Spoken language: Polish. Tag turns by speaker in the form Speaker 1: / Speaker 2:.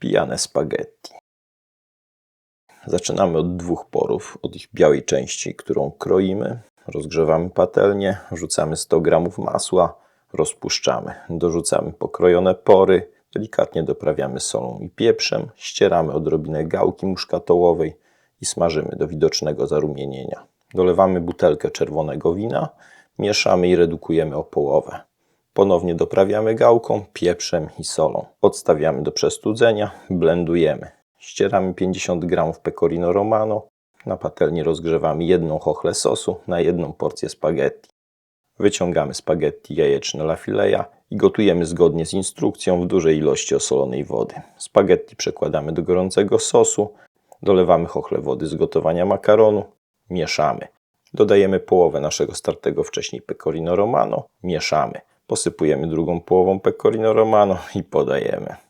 Speaker 1: Pijane spaghetti. Zaczynamy od dwóch porów, od ich białej części, którą kroimy. Rozgrzewamy patelnię, wrzucamy 100 g masła, rozpuszczamy. Dorzucamy pokrojone pory, delikatnie doprawiamy solą i pieprzem, ścieramy odrobinę gałki muszkatołowej i smażymy do widocznego zarumienienia. Dolewamy butelkę czerwonego wina, mieszamy i redukujemy o połowę. Ponownie doprawiamy gałką, pieprzem i solą. Odstawiamy do przestudzenia, blendujemy. Ścieramy 50 g pecorino romano. Na patelni rozgrzewamy jedną chochlę sosu na jedną porcję spaghetti. Wyciągamy spaghetti jajeczne la fileja i gotujemy zgodnie z instrukcją w dużej ilości osolonej wody. Spaghetti przekładamy do gorącego sosu, dolewamy chochlę wody z gotowania makaronu, mieszamy. Dodajemy połowę naszego startego wcześniej pecorino romano, mieszamy. Posypujemy drugą połową pecorino romano i podajemy.